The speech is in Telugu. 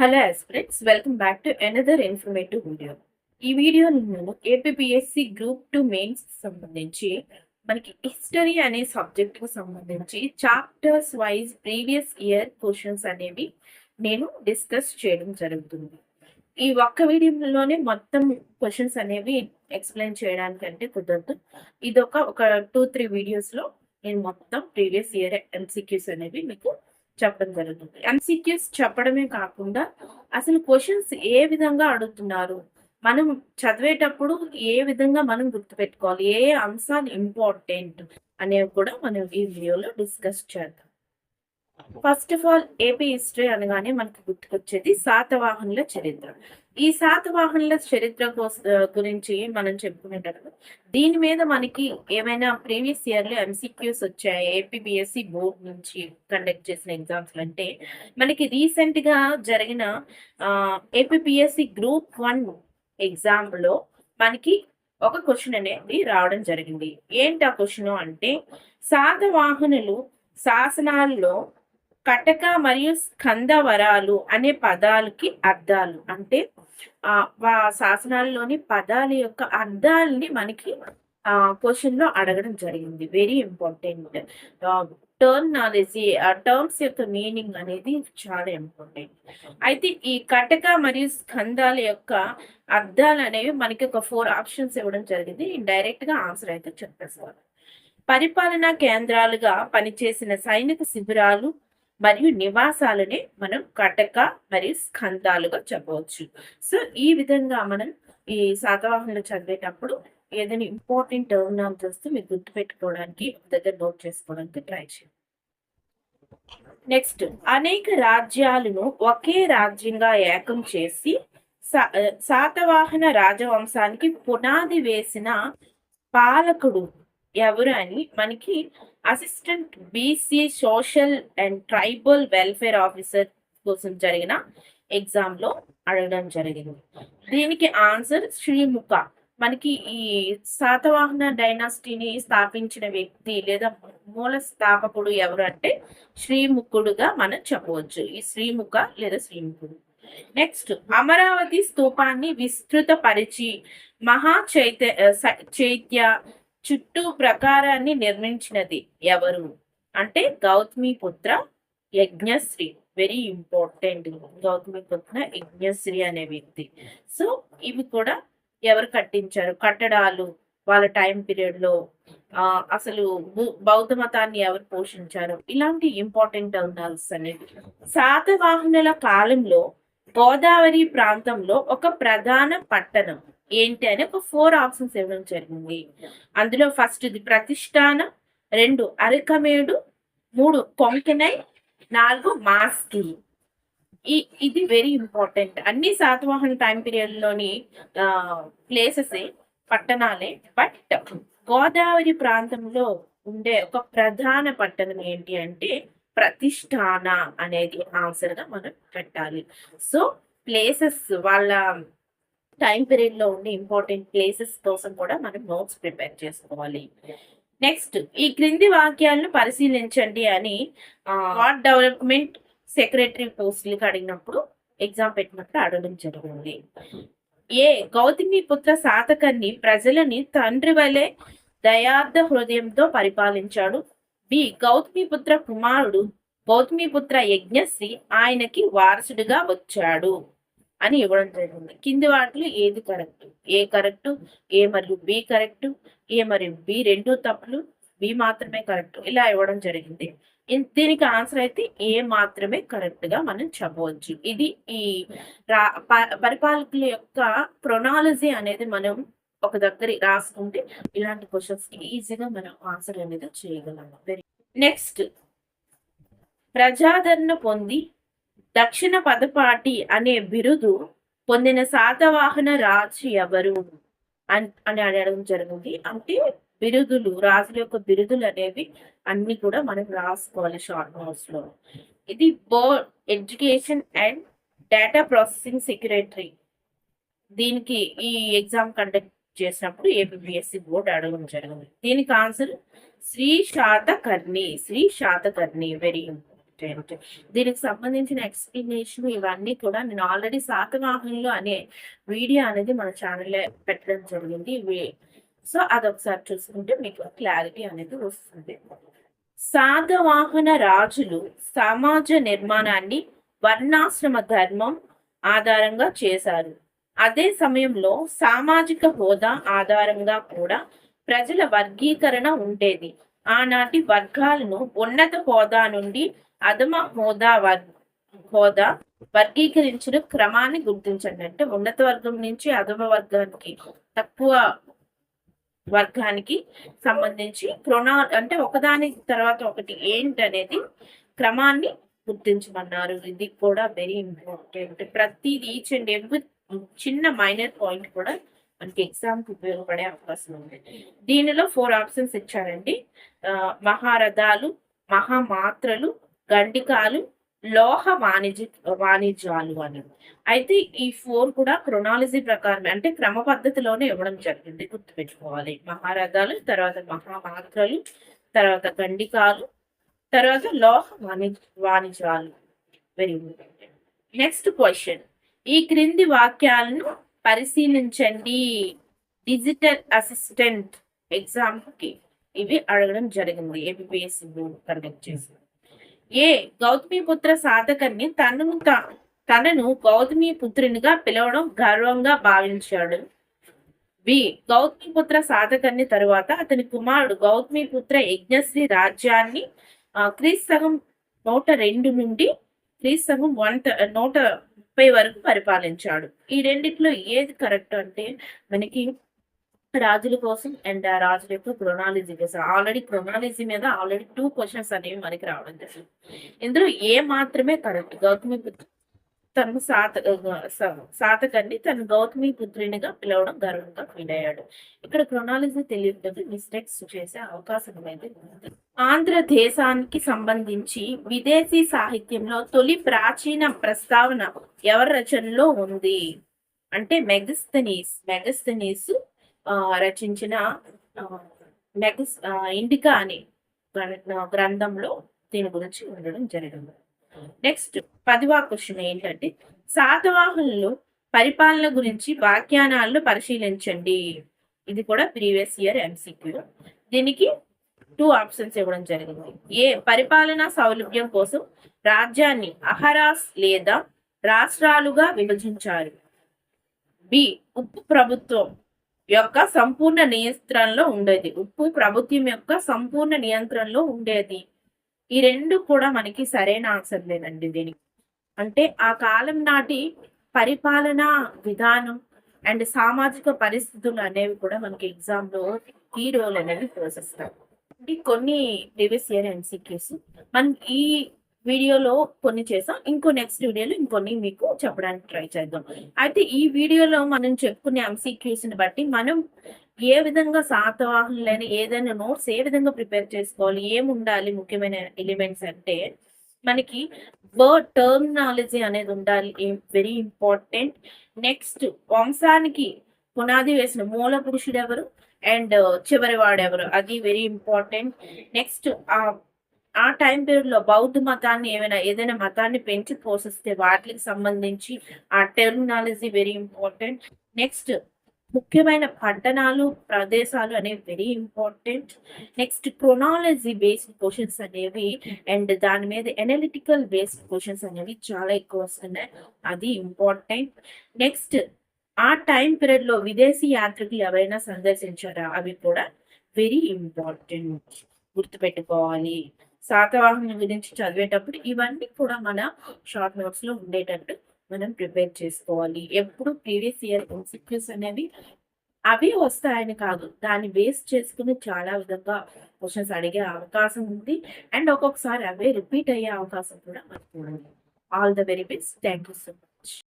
Hello aspirants welcome back to another informative video ఈ వీడియోలో నేను ఏపీఎస్సి గ్రూప్ టూ మెయిన్స్ సంబంధించి మనకి హిస్టరీ అనే సబ్జెక్ట్కు సంబంధించి chapters wise previous year questions అనేవి నేను డిస్కస్ చేయడం జరుగుతుంది. ఈ ఒక్క వీడియోలోనే మొత్తం క్వశ్చన్స్ అనేవి ఎక్స్ప్లెయిన్ చేయడానికి అంటే కుదరదు. ఇదొక ఒక టూ త్రీ వీడియోస్లో నేను మొత్తం ప్రీవియస్ ఇయర్ ఎంసీక్యూస్ అనేవి మీకు చెప్పడం జరుగుతుంది. ఎంసీక్యూస్ చెప్పడమే కాకుండా అసలు క్వశ్చన్స్ ఏ విధంగా అడుగుతున్నారు? మనం చదివేటప్పుడు ఏ విధంగా మనం గుర్తుపెట్టుకోవాలి? ఏ అంశాలు ఇంపార్టెంట్ అనేవి కూడా మనం ఈ వీడియోలో డిస్కస్ చేద్దాం. First of all AP history అనగానే మనకు గుర్తుకొచ్చేది శాతవాహనుల చరిత్ర. ఈ శాతవాహనుల చరిత్ర గురించి మనం చెప్పుకునేటప్పుడు దీని మీద మనకి ఏమైనా ప్రీవియస్ ఇయర్లో ఎంసీక్యూస్ వచ్చాయి? ఏపీబిఎస్సి బోర్డ్ నుంచి కండక్ట్ చేసిన ఎగ్జామ్స్ అంటే మనకి రీసెంట్గా జరిగిన ఏపీపీఎస్సి గ్రూప్ వన్ ఎగ్జామ్లో మనకి ఒక క్వశ్చన్ అనేది రావడం జరిగింది. ఏంటి ఆ క్వశ్చన్ అంటే శాతవాహనులు శాసనాల్లో కటక మరియు స్కందవరాలు అనే పదాలకి అర్థాలు. అంటే ఆ వా- శాసనాల్లోని పదాల యొక్క అర్థాలని మనకి ఆ క్వశ్చన్లో అడగడం జరిగింది. వెరీ ఇంపార్టెంట్ టర్మ్ నాలెడ్జ్ ఆ టర్మ్స్ యొక్క మీనింగ్ అనేది చాలా ఇంపార్టెంట్ అయితే ఈ కటక మరియు స్కందాల యొక్క అర్థాలు అనేవి మనకి ఒక ఫోర్ ఆప్షన్స్ ఇవ్వడం జరిగింది. డైరెక్ట్గా ఆన్సర్ అయితే చెప్పేస్తారు. పరిపాలనా కేంద్రాలుగా పనిచేసిన సైనిక శిబిరాలు మరియు నివాసాలనే మనం కటక మరియు స్కందాలుగా చెప్పవచ్చు. సో ఈ విధంగా మనం ఈ శాతవాహనలు చదివేటప్పుడు ఏదైనా ఇంపార్టెంట్ టర్మినాలజీ వస్తే మీరు గుర్తుపెట్టుకోవడానికి దగ్గర నోట్ చేసుకోవడానికి ట్రై చేయండి. నెక్స్ట్ అనేక రాజ్యాలను ఒకే రాజ్యంగా ఏకం చేసి శాతవాహన రాజవంశానికి పునాది వేసిన పాలకుడు ఎవరు అని మనకి assistant BC social and tribal welfare officer కోసం జరిగిన ఎగ్జామ్లో అడగడం జరిగింది. దీనికి ఆన్సర్ శ్రీముఖ. మనకి ఈ శాతవాహన డైనాసిటీని స్థాపించిన వ్యక్తి లేదా మూల స్థాపకుడు ఎవరు అంటే శ్రీముఖుడుగా మనం చెప్పవచ్చు. ఈ శ్రీముఖ లేదా శ్రీముఖుడు. నెక్స్ట్ అమరావతి స్తూపాన్ని విస్తృత పరిచి మహా చైత్య చైత్య చుట్టూ ప్రకారాన్ని నిర్మించినది ఎవరు? అంటే గౌతమి పుత్ర యజ్ఞశ్రీ. వెరీ ఇంపార్టెంట్ గౌతమి పుత్ర యజ్ఞశ్రీ అనే వ్యక్తి. సో ఇవి కూడా ఎవరు కట్టించారు? కట్టడాలు వాళ్ళ టైం పీరియడ్లో ఆ, అసలు బౌద్ధ మతాన్ని ఎవరు పోషించారు? ఇలాంటి ఇంపార్టెంట్ టర్మినల్స్ అనేవి. శాతవాహనుల కాలంలో గోదావరి ప్రాంతంలో ఒక ప్రధాన పట్టణం ఏంటి అని ఒక ఫోర్ ఆప్షన్స్ ఇవ్వడం జరిగింది. అందులో ఫస్ట్ ఇది ప్రతిష్టాన రెండు అరకమేడు మూడు కొంకెనై నాలుగు మాస్కి. ఈ ఇది వెరీ ఇంపార్టెంట్ అన్ని శాతవాహన టైం పీరియడ్లోని ప్లేసెస్ పట్టణాలే బట్ గోదావరి ప్రాంతంలో ఉండే ఒక ప్రధాన పట్టణం ఏంటి అంటే ప్రతిష్టాన అనేది ఆన్సర్గా మనం పెట్టాలి. సో ప్లేసెస్ వాళ్ళ టైం పీరియడ్లో ఉండే ఇంపార్టెంట్ ప్లేసెస్ కోసం కూడా మనం నోట్స్ ప్రిపేర్ చేసుకోవాలి. నెక్స్ట్ ఈ క్రింది వాక్యాలను పరిశీలించండి అని వార్డ్ డెవలప్మెంట్ సెక్రటరీ పోస్టులకు అడిగినప్పుడు ఎగ్జామ్ పెట్టినప్పుడు అడగడం జరిగింది. ఏ గౌతమి పుత్ర సాతకన్ని ప్రజలని తండ్రి వలె దయార్థ హృదయంతో పరిపాలించాడు. బి గౌతమి పుత్ర కుమారుడు గౌతమి పుత్ర యజ్ఞశ్రీ ఆయనకి వారసుడిగా వచ్చాడు. అని ఇవ్వడం జరిగింది కింది వాటిలో ఏది కరెక్ట్? ఏ కరెక్ట్? ఏ మరియు బి కరెక్ట్? ఏ మరియు బి రెండు తప్పులు. బి మాత్రమే కరెక్ట్. ఇలా ఇవ్వడం జరిగింది. దీనికి ఆన్సర్ అయితే ఏ మాత్రమే కరెక్ట్గా మనం చెప్పవచ్చు. ఇది ఈ రా ప- పరిపాలకుల యొక్క ప్రొనాలజీ అనేది మనం ఒక దగ్గర రాసుకుంటే ఇలాంటి క్వశ్చన్స్కి ఈజీగా మనం ఆన్సర్ అనేది చేయగలం. వెరీ నెక్స్ట్ ప్రజాదరణ పొంది దక్షిణ పదపాటి అనే బిరుదు పొందిన శాతవాహన రాజు ఎవరు? అని అడగడం జరిగింది. అంటే బిరుదులు రాజుల యొక్క బిరుదులు అనేవి అన్ని కూడా మనం రాసుకోవాలి షార్ట్ నోట్స్లో. ఇది board education and data processing secretary దీనికి ఈ ఎగ్జామ్ కండక్ట్ చేసినప్పుడు ఏపీఎస్సి బోర్డ్ అడగడం జరిగింది. దీనికి answer Sri Satakarni Sri Satakarni very important important దీనికి సంబంధించిన ఎక్స్ప్లెనేషన్ ఇవన్నీ కూడా నేను ఆల్రెడీ శాతవాహనులు అనే వీడియో అనేది మన ఛానల్లో పెట్టడం జరిగింది. సో అదొకసారి చూసుకుంటే మీకు క్లారిటీ అనేది వస్తుంది. శాతవాహన రాజులు సమాజ నిర్మాణాన్ని వర్ణాశ్రమ ధర్మం ఆధారంగా చేశారు. అదే సమయంలో సామాజిక హోదా ఆధారంగా కూడా ప్రజల వర్గీకరణ ఉండేది. ఆనాటి వర్గాలను ఉన్నత హోదా నుండి అధమ హోదా వర్ హోదా వర్గీకరించిన క్రమాన్ని గుర్తించండి. అంటే ఉన్నత వర్గం నుంచి అధమ వర్గానికి తక్కువ వర్గానికి సంబంధించి క్రొనా అంటే ఒకదాని తర్వాత ఒకటి ఏంటనేది క్రమాన్ని గుర్తించమన్నారు. ఇది కూడా వెరీ ఇంపార్టెంట్ ప్రతిది ఈచ్ అండ్ ఎవ్రీ చిన్న మైనర్ పాయింట్ కూడా మనకి ఎగ్జామ్కి ఉపయోగపడే అవకాశం ఉంది. దీనిలో ఫోర్ ఆప్షన్స్ ఇచ్చారండి. మహారథాలు మహామాత్రలు గండికాలు లోహ వాణిజ్య వాణిజ్యాలు అని. అయితే ఈ ఫోర్ కూడా క్రొనాలజీ ప్రకారం అంటే క్రమ పద్ధతిలోనే ఇవ్వడం జరిగింది గుర్తుపెట్టుకోవాలి. మహారథాలు తర్వాత మహామాత్రలు తర్వాత గండికాలు తర్వాత లోహ వాణిజ్య వాణిజ్యాలు. వెరీ గుడ్ నెక్స్ట్ క్వశ్చన్ ఈ క్రింది వాక్యాలను పరిశీలించండి. డిజిటల్ అసిస్టెంట్ ఎగ్జామ్కి ఇవి అడగడం జరిగింది. ఏపీఎస్సి కండక్ట్ చేసి ఏ గౌతమిపుత్ర సాధకర్ని తనను తనను గౌతమి పుత్రునిగా పిలవడం గర్వంగా భావించాడు. బి గౌతమిపుత్ర సాధకర్ని తరువాత అతని కుమారుడు గౌతమిపుత్ర యజ్ఞశ్రీ రాజ్యాన్ని క్రీస్తగం నూట రెండు నుండి క్రీస్తగం వన్ నూట ముప్పై వరకు పరిపాలించాడు. ఈ రెండిట్లో ఏది కరెక్ట్ అంటే మనకి రాజుల కోసం అండ్ రాజుల యొక్క క్రొనాలజీ కోసం. ఆల్రెడీ క్రొనాలజీ మీద ఆల్రెడీ టూ క్వశ్చన్స్ అనేవి మనకి రావడం జరిగింది. ఇందులో ఏ మాత్రమే కరెక్ట్? గౌతమి తను సాత స- తన తను గౌతమి పుత్రునిగా పిలవడం గర్వంగా ఫీల్ అయ్యాడు ఇక్కడ క్రొనాలజీ తెలియదు మిస్టేక్స్ చేసే అవకాశం అయితే ఉంది. ఆంధ్రదేశానికి సంబంధించి విదేశీ సాహిత్యంలో తొలి ప్రాచీన ప్రస్తావన ఎవరి రచనలో ఉంది? అంటే మెగస్తనీస్ మెగస్తనీస్ రచించిన మెగస్ ఇండికా అనే గ్రంథంలో దీని గురించి ఉండడం జరిగింది. నెక్స్ట్ పదివా క్వశ్చన్ ఏంటంటే శాతవాహనులు పరిపాలన గురించి వ్యాఖ్యానాలను పరిశీలించండి. ఇది కూడా ప్రీవియస్ ఇయర్ ఎంసీక్యూ దీనికి టూ ఆప్షన్స్ ఇవ్వడం జరిగింది. ఏ పరిపాలనా సౌలభ్యం కోసం రాజ్యాన్ని అహరాస్ లేదా రాష్ట్రాలుగా విభజించారు. బి ఉప్పు ప్రభుత్వం యొక్క సంపూర్ణ నియంత్రణలో ఉండేది. ఉప్పు ప్రభుత్వం యొక్క సంపూర్ణ నియంత్రణలో ఉండేది. ఈ రెండు కూడా మనకి సరైన ఆన్సర్ లేనండి దీనికి. అంటే ఆ కాలం నాటి పరిపాలనా విధానం అండ్ సామాజిక పరిస్థితులు అనేవి కూడా మనకి ఎగ్జామ్లో ఈ రోల్ అనేవి పోషిస్తాయి అంటే కొన్ని ప్రీవియస్ ఇయర్ ఎన్సీక్యూస్ మనం ఈ వీడియోలో కొన్ని చేసాం. ఇంకో నెక్స్ట్ వీడియోలో ఇంకొన్ని మీకు చెప్పడానికి ట్రై చేద్దాం. అయితే ఈ వీడియోలో మనం చెప్పుకునే ఎంసీక్యూస్ని బట్టి మనం ఏ విధంగా శాతవాహనులైన ఏదైనా నోట్స్ ఏ విధంగా ప్రిపేర్ చేసుకోవాలి? ఏం ఉండాలి ముఖ్యమైన ఎలిమెంట్స్ అంటే మనకి వర్డ్ టర్మినాలజీ అనేది ఉండాలి. Very important. నెక్స్ట్ వంశానికి పునాది వేసిన మూల పురుషుడు ఎవరు అండ్ చివరి వాడెవరు? అది వెరీ ఇంపార్టెంట్. నెక్స్ట్ ఆ ఆ టైం పీరియడ్లో బౌద్ధ మతాన్ని ఏమైనా ఏదైనా మతాన్ని పెంచి పోషిస్తే వాటికి సంబంధించి ఆ టెర్మినాలజీ వెరీ ఇంపార్టెంట్. నెక్స్ట్ ముఖ్యమైన పట్టణాలు ప్రదేశాలు అనేవి very important next chronology based questions అనేవి అండ్ దాని మీద ఎనలిటికల్ బేస్డ్ క్వశ్చన్స్ అనేవి చాలా ఎక్కువ వస్తున్నాయి. అది ఇంపార్టెంట్ నెక్స్ట్ ఆ టైం పీరియడ్లో విదేశీ యాత్రికులు ఎవరైనా సందర్శించారా? అవి కూడా వెరీ ఇంపార్టెంట్ గుర్తుపెట్టుకోవాలి. శాతవాహనం గురించి చదివేటప్పుడు ఇవన్నీ కూడా మన షార్ట్ నోట్స్లో ఉండేటట్టు మనం ప్రిపేర్ చేసుకోవాలి. ఎప్పుడు ప్రీవియస్ ఇయర్ ఎన్సిక్యూస్ అనేవి అవి వస్తాయని కాదు. దాన్ని వేస్ట్ చేసుకుని చాలా విధంగా క్వశ్చన్స్ అడిగే అవకాశం ఉంది. అండ్ ఒక్కొక్కసారి అవే రిపీట్ అయ్యే అవకాశం కూడా మనకు all the very best. Thank you so much.